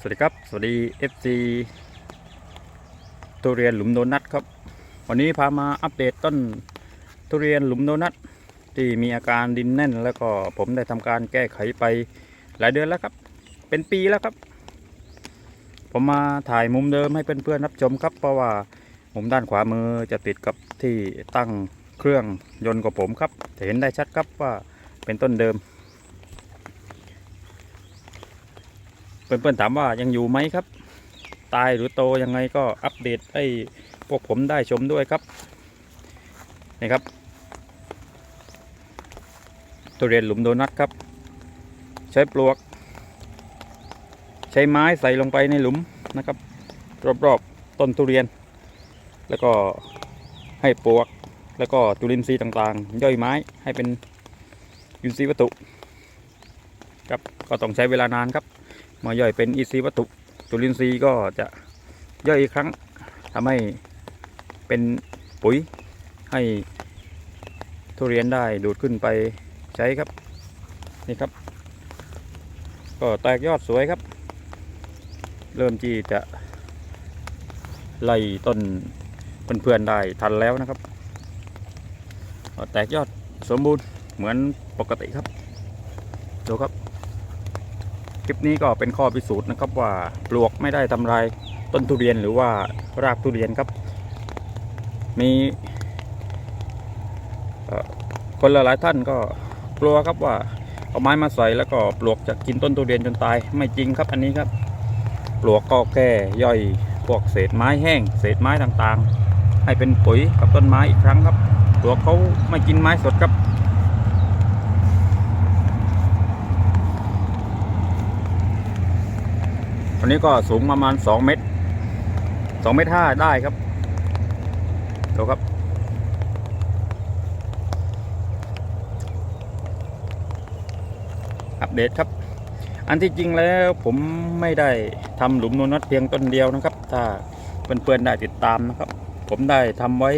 สวัสดีครับ สวัสดี FC ทุเรียนหลุมโดนัทครับ วันนี้พามาอัปเดตต้นทุเรียนหลุมโดนัทที่มีอาการดินแน่น แล้วก็ผมได้ทำการแก้ไขไปหลายเดือนแล้วครับ เป็นปีแล้วครับ ผมมาถ่ายมุมเดิมให้เพื่อนๆรับชมครับ เพราะว่ามุมด้านขวามือจะติดกับที่ตั้งเครื่องยนต์ของผมครับจะเห็นได้ชัดครับว่าเป็นต้นเดิม เพื่อนๆถามว่ายังอยู่ไหมครับ ตายหรือโตยังไงก็อัปเดตให้พวกผมได้ชมด้วยครับนี่ครับทุเรียนหลุมโดนัทครับ ใช้ปลวก ใช้ไม้ใส่ลงไปในหลุมนะครับ รอบๆต้นทุเรียน แล้วก็ให้ปลวก แล้วก็จุลินทรีย์ต่างๆ ย่อยไม้ให้เป็นอินทรีย์วัตถุครับก็ต้องใช้เวลานานครับ มาย่อยเป็นอินทรีวัตถุจุลินทรีย์ก็จะย่อยอีกครั้งทำให้เป็นปุ๋ยให้ทุเรียนได้ดูดขึ้นไปใช้ครับ นี่ครับ ก็แตกยอดสวยครับ เริ่มที่จะไล่ต้นเพื่อนๆได้ทันแล้วนะครับแตกยอดสมบูรณ์เหมือนปกติครับดูครับ คลิปนี้ก็เป็นข้อพิสูจน์นะครับว่าปลวกไม่ได้ทำลายต้นทุเรียนหรือว่ารากทุเรียนครับ มีคนหลายท่านก็กลัวครับว่าเอาไม้มาใส่แล้วก็ปลวกจะกินต้นทุเรียนจนตายไม่จริงครับอันนี้ครับปลวกก็แค่ย่อยพวกเศษไม้แห้ง เศษไม้ต่างๆ ให้เป็นปุ๋ยกับต้นไม้อีกครั้งครับปลวกเขาไม่กินไม้สดครับ อันนี้ก็สูงประมาณ2เมตร2เมตรห้าได้ครับดูครับ อัปเดตครับ อันที่จริงแล้วผมไม่ได้ทำหลุมโนนัทเพียงต้นเดียวนะครับ ถ้าเพื่อนๆได้ติดตามนะครับ ผมได้ทำไว้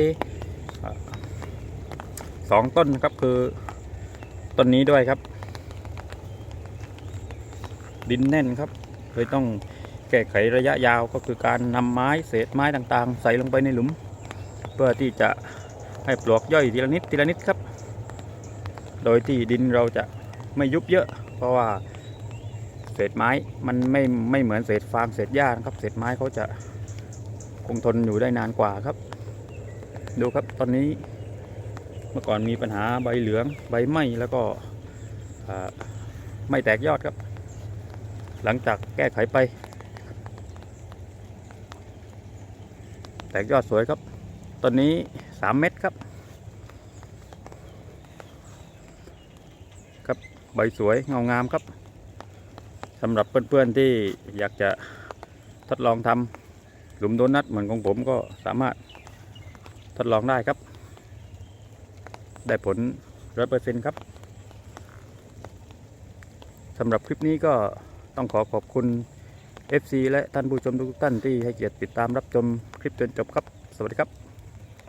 สองต้นนะครับคือต้นนี้ด้วยครับ ดินแน่นครับ เลยต้องแก้ไขระยะยาวก็คือการนำไม้เศษไม้ต่างๆ ใส่ลงไปในหลุม เพื่อที่จะให้ปลวกย่อยทีละนิดทีละนิดครับ โดยที่ดินเราจะไม่ยุบเยอะ เพราะว่าเศษไม้มันไม่ไม่เหมือนเศษฟางเศษหญ้าครับ เศษไม้เขาจะคงทนอยู่ได้นานกว่าครับ ดูครับตอนนี้เมื่อก่อนมีปัญหาใบเหลืองใบไหมแล้วก็ไม่แตกยอดครับ หลังจากแก้ไขไป แตกยอดสวยครับ ตอนนี้ 3 เม็ดครับ ครับใบสวยเงางามครับสำหรับเพื่อนๆที่อยากจะทดลองทำหลุมโดนัทเหมือนของผมก็สามารถทดลองได้ครับ ได้ผลร้อยเปอร์เซ็นต์ครับสำหรับคลิปนี้ก็ ต้องขอขอบคุณ FC และท่านผู้ชมทุกท่านที่ให้เกียรติติดตามรับชมคลิปจนจบครับ สวัสดีครับ